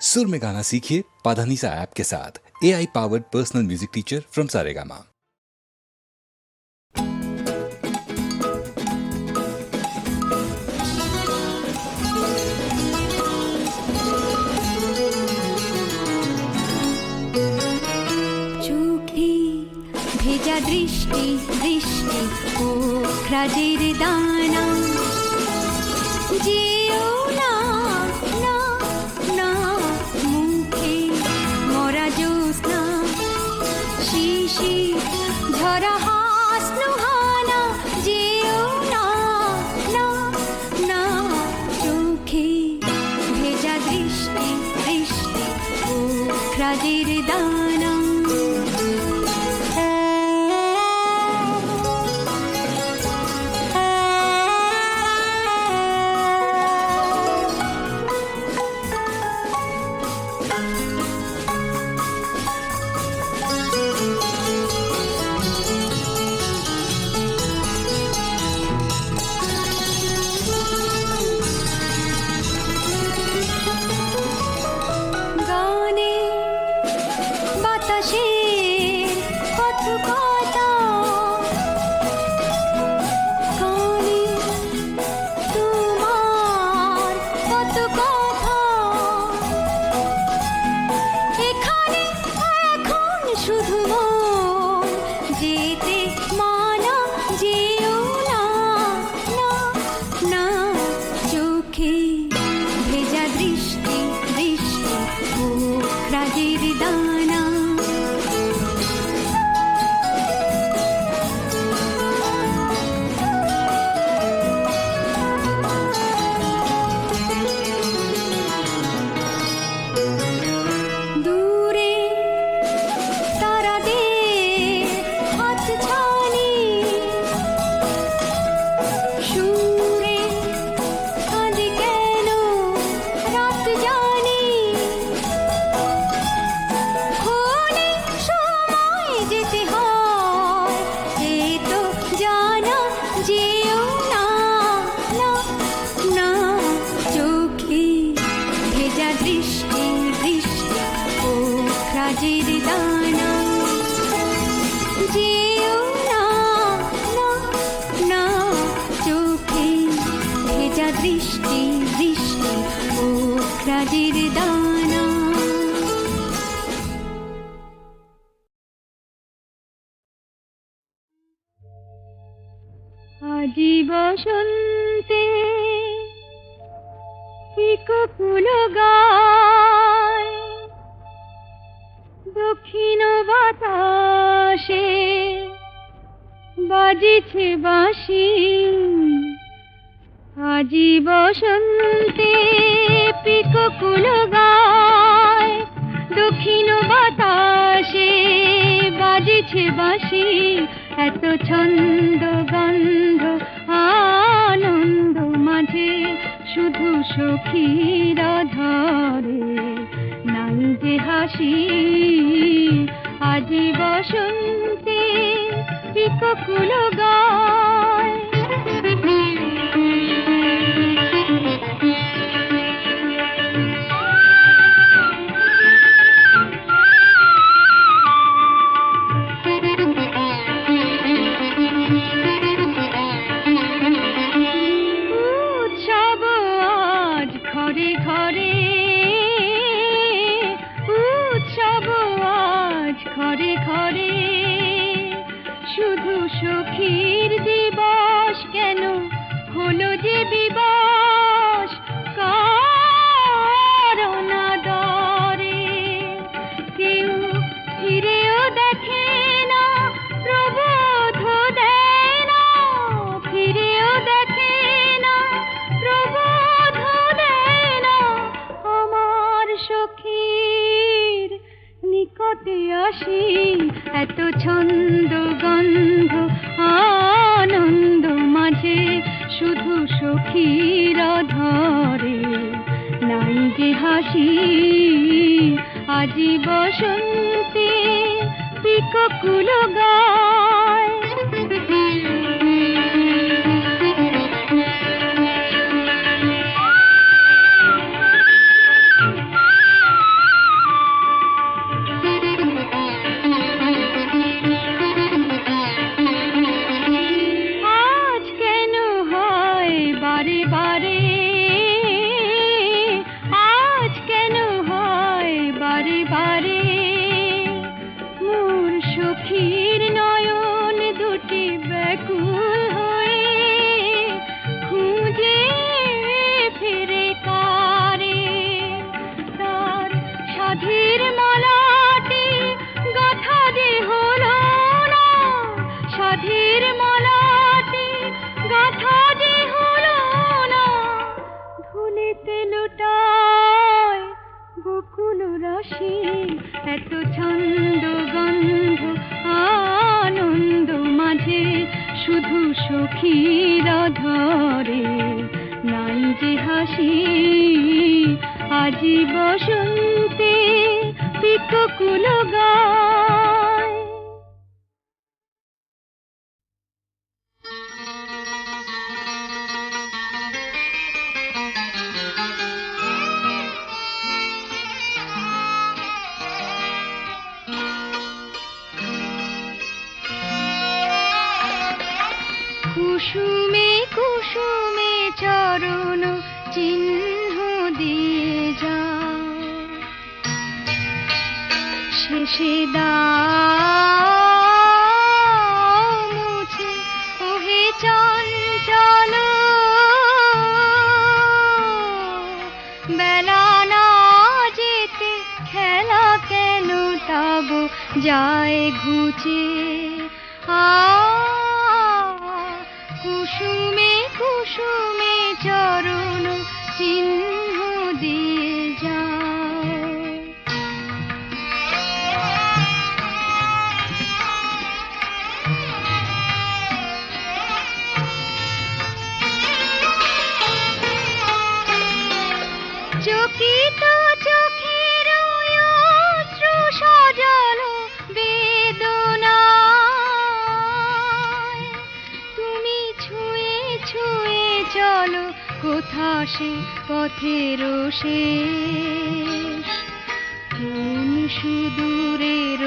सुर में गाना सीखिए पाधानीसा ऐप के साथ A I powered personal music teacher from Saregama চোখে ভেজা দৃষ্টি দৃষ্টি ও রাজের দানা যেও শিশি ঝরা হাসনুহানা যেও না আজি বসন্তে ফুল গায়। দক্ষিণ বাতাসে বাজিছে বাঁশি। আজি বসন্তে পিকো ফুল গায়। দক্ষিণ বাতাসে বাজিছে বাঁশি। এত ছন্দ, গন্ধ, আনন্দ মাঝে শুধু সখীরা ধরে নাই যে হাসি আজি বসন্তে পিককুল গায়? সখীরা ধরে নাই যে হাসি আজি বসন্তে পিককুল গায়। बारे রাশি, এত ছন্দ গন্ধ, আনন্দ মাঝে, শুধু সখীরা ধরে নাই যে হাসি, আজি বসন্তে পিককুল গায় কুসুমে কুসুমে চরণ চিহ্ন দিয়ে যেতে খেলা কেন যায় ঘুচে কুসুমে চরণ চিহ্ন দিয়ে কোথা সে পথের শেষ কোন সুদূরের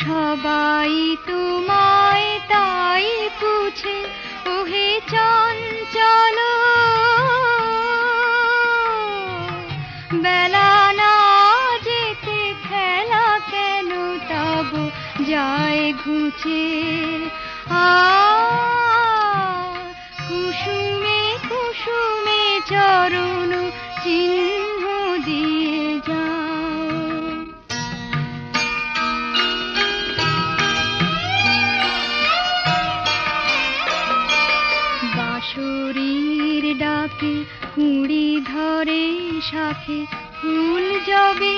সবাই তোমায় তাই পুছে ওহে চঞ্চল। বেলা না যেতে খেলা কেন, তব যায় ঘুচে। আ কুসুমে চরণ চিহ্ন দিয়ে যাও। ডাকে কুড়ি ধরে শাখে ফুল জবে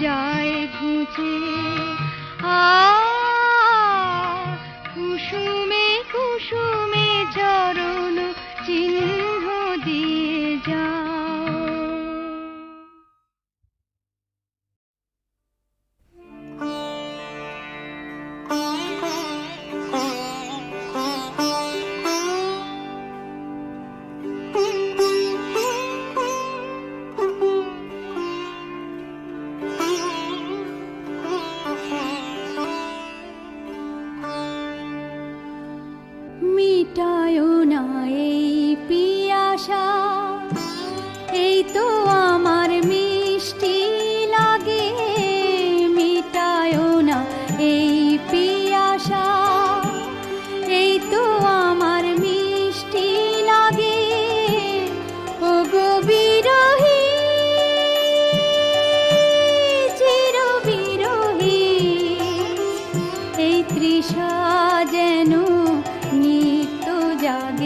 যায় ঘুচে। আ কুসুমে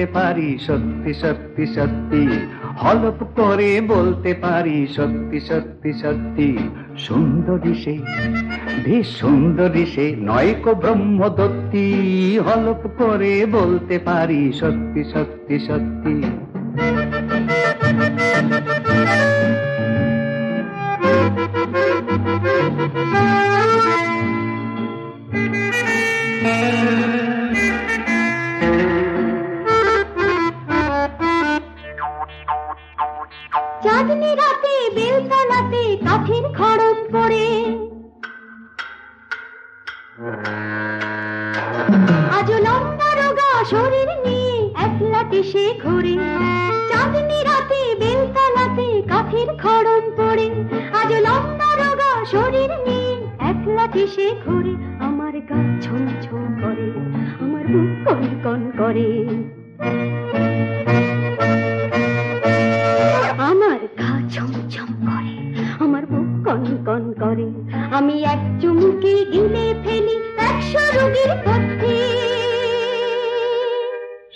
বলতে পারি, সত্যি সত্যি সত্যি। হলপ করে বলতে পারি, সত্যি সত্যি সত্যি। সুন্দরী সে বেশ সুন্দরী সে নয়ক ব্রহ্মদত্তি। হলপ করে বলতে পারি, সত্যি সত্যি সত্যি। চাঁদনি পড়ে। আজ লম্বা রোগা শরীর নিয়ে একলাতে সে ঘুরে। চাঁদনি রাতে, বেলতলাতে কাঠের খড়ন পড়ে। আজ লম্বা রোগা শরীর নিয়ে একলাতে সে ঘুরে।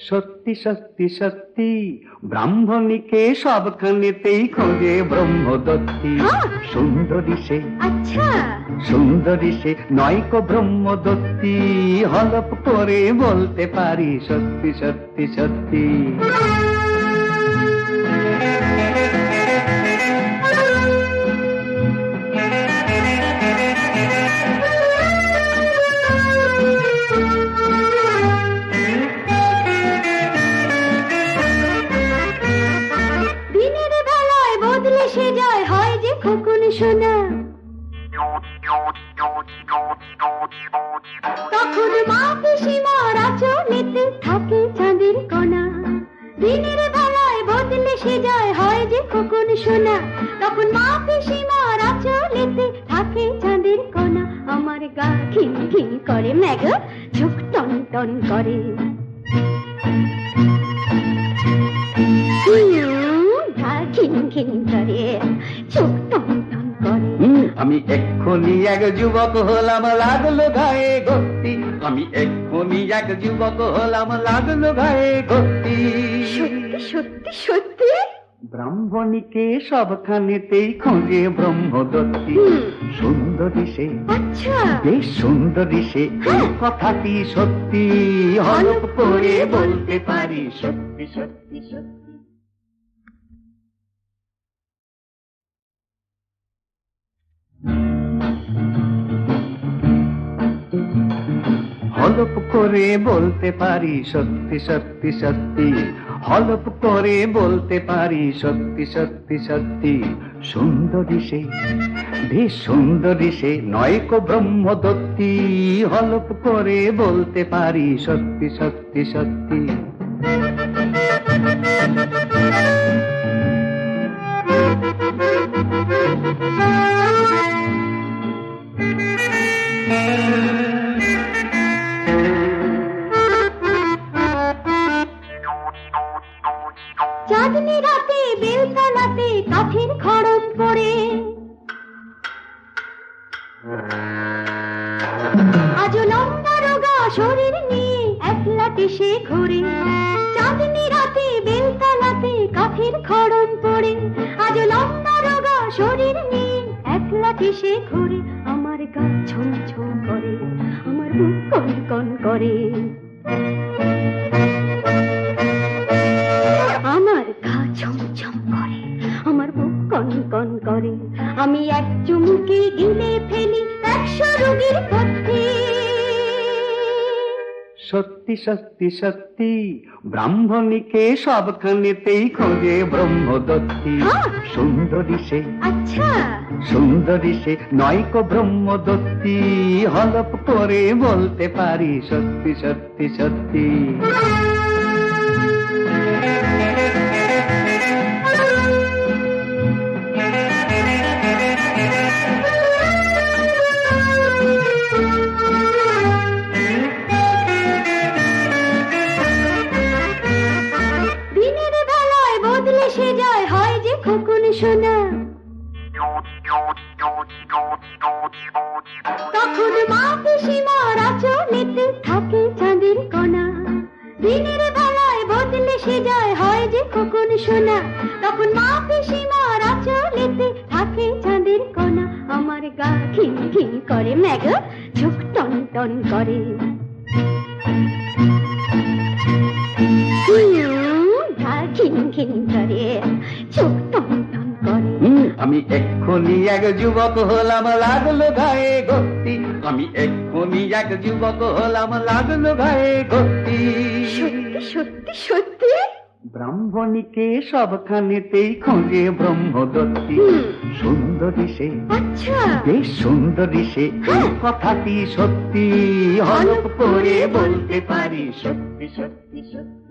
সত্যি সত্যি সত্যি। ব্রাহ্মণীকে সবখানেতেই খোঁজে ব্রহ্মদত্তি। হ্যাঁ। সুন্দরী সে। আচ্ছা। সুন্দরী সে। নয়ক ব্রহ্মদত্তি। হলপ করে বলতে পারি। সত্যি সত্যি সত্যি। আমি এক্ষুনি এক যুবক হলাম লাগল গায়ে গতি আমি এক্ষুনি এক যুবক হলাম লাগল গায়ে গতি সত্যি সত্যি সত্যি? ব্রাহ্মণীকে সবখানেতেই খোঁজে ব্রহ্মদত্তি। সুন্দরী সে। আচ্ছা। বেশ সুন্দরী সে। এই কথাটি সত্যি হলপ করে বলতে পারি। সত্যি সত্যি সত্যি। হলপ করে বলতে পারি সত্যি সত্যি সত্যি। হলপ করে বলতে পারি সত্যি সত্যি সত্যি। সুন্দরী সে বেশ সুন্দরী সে নয়ক ব্রহ্মদত্তি। হলপ করে বলতে পারি সত্যি সত্যি সত্যি। চাঁদনি রাতে, বেলতলাতে কাঠের খড়ম পড়ে। আজ লম্বা রোগা শরীর নিয়ে একলাতে সে ঘুরে। চাঁদনি রাতে, বেলতলাতে কাঠের খড়ম পড়ে। আজ লম্বা রোগা শরীর নিয়ে একলাতে সে ঘুরে। আমার গা ছম ছম করে, আমার বুক কন কন করে। কন কন করে। আমি এক চুমুকে গিলে ফেলি একশো রোগীর পথে সত্যি সত্যি সত্যি ব্রাহ্মণীকে সবখানেতেই খোঁজে ব্রহ্মদত্তি। সুন্দরী সে। আচ্ছা। সুন্দরী সে নয়কো ব্রহ্মদত্তি। হলপ করে বলতে পারি সত্যি সত্যি সত্যি। আমি এক্ষুনি এক যুবক হলাম লাগল গায়ে গতি। আমি এক্ষুনি এক যুবক হলাম লাগল গায়ে গতি। সত্যি সত্যি সত্যি? ব্রাহ্মণীকে সবখানেতেই খোঁজে ব্রহ্মদত্তি। হুম। সুন্দরী সে। আচ্ছা। বেশ সুন্দরী সে। কথাটি সত্যি হলপ করে বলতে পারি। সত্যি সত্যি সত্যি।